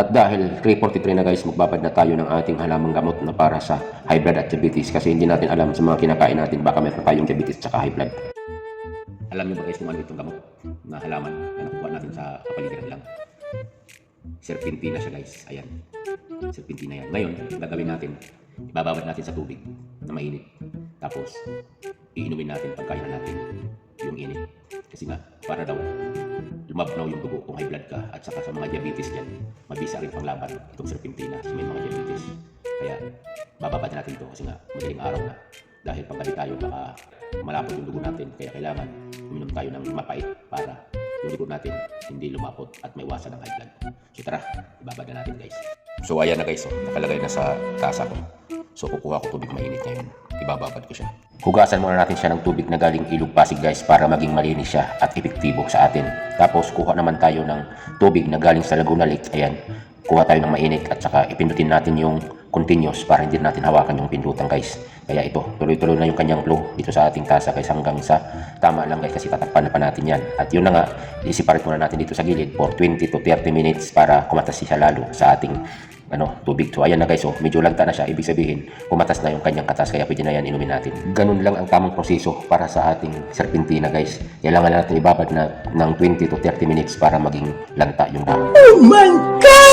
At dahil 343 na guys, magbabad na tayo ng ating halamang gamot na para sa high blood at diabetes kasi hindi natin alam sa mga kinakain natin baka meron tayong diabetes at high blood. Alam niyo ba guys kung ano itong gamot na halaman na nakuha natin sa kapaligiran lang? Serpentina siya guys. Ayan. Serpentina yan. Ngayon, gagawin natin, ibababad natin sa tubig na mainit. Tapos, iinumin natin pagkain na natin yung init. Kasi nga, para daw lumabnaw yung dugo kung high blood ka at saka sa mga diabetes dyan, mabisa rin panglaban itong serpentina sa may mga diabetes. Kaya, bababad natin ito kasi nga, madaling araw na. Dahil pagkali tayo, baka malapot yung dugo natin. Kaya kailangan uminom tayo ng mapait para yung dugo natin hindi lumapot at may iwasan ng high blood. So tara, ibabad na natin guys. So ayan na guys, nakalagay na sa tasa ko. So kukuha ko tubig mainit ngayon. Ibababad ko siya. Hugasan muna natin siya ng tubig na galing ilog pasig guys para maging malinis siya at epektibo sa atin. Tapos kuha naman tayo ng tubig na galing sa Laguna Lake. Ayan, kuha tayo ng mainit at saka ipindutin natin yung continuous para hindi natin hawakan yung pindutan guys. Kaya ito, tuloy-tuloy na yung kanyang flow dito sa ating tasa guys hanggang sa tama lang guys kasi tatakpan na pa natin yan. At yun na nga, i-separate muna natin dito sa gilid for 20 to 30 minutes para kumatas siya lalo sa ating ano, tubig. So ayan na guys, oh, medyo lagta na siya. Ibig sabihin, kumatas na yung kanyang katas kaya pwede na yan inumin natin. Ganun lang ang tamang proseso para sa ating serpentina guys. Kailangan natin ibabad na ng 20 to 30 minutes para maging lanta yung dahon. Oh my God!